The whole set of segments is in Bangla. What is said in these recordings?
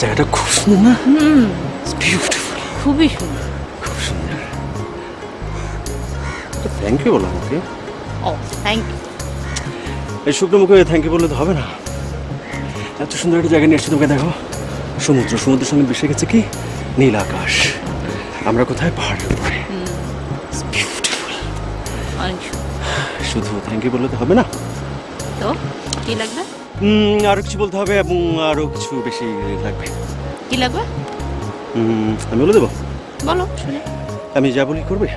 জায়গাটা খুব সুন্দর না? বিউটিফুল খুবই সুন্দর। খুব সুন্দর। থ্যাংক ইউ বলো আমাকে। ও থ্যাংক ইউ এই শুকনো মুখে থ্যাংক ইউ বললে তো হবে না। এত সুন্দর একটা জায়গা নিয়ে এসেছি তোমাকে দেখো সমুদ্র সমুদ্রের সঙ্গে মিশে গেছে কি? নীল আকাশ। আমরা কোথায়? পাহাড়ের উপরে। শুধু থ্যাংক ইউ বললে তো হবে না। তো কি লাগবে? উম, আরও কিছু বলতে হবে এবং আরও কিছু বেশি লাগবে। কি লাগবে? আমি বলে দেবো? বলো শুনি। আমি যা বলি করবে?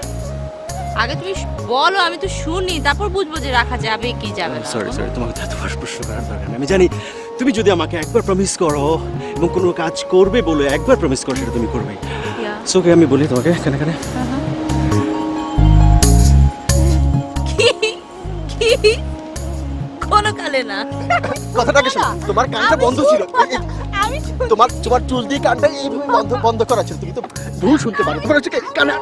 আগে তুমি বলো আমি তো শুনি তারপর বুঝব যে রাখা যাবে কি যাবে সরি সরি তোমাকে তো এতবার প্রশ্ন করার দরকার নেই। আমি জানি তুমি যদি আমাকে একবার প্রমিস করো এবং কোনো কাজ করবে বলে একবার প্রমিস করো সেটা তুমি করবে. সোকে আমি বলি তোমাকে কেন কেন কোনো কালে না। কথাটাকে শোনো? তোমার কানটা বন্ধ ছিল। আমি তোমার তোমার চুল দিয়ে কানটা এই বন্ধ বন্ধ করা ছিল। তুমি তো ভুল শুনতে পারো। তোমার হচ্ছে কানা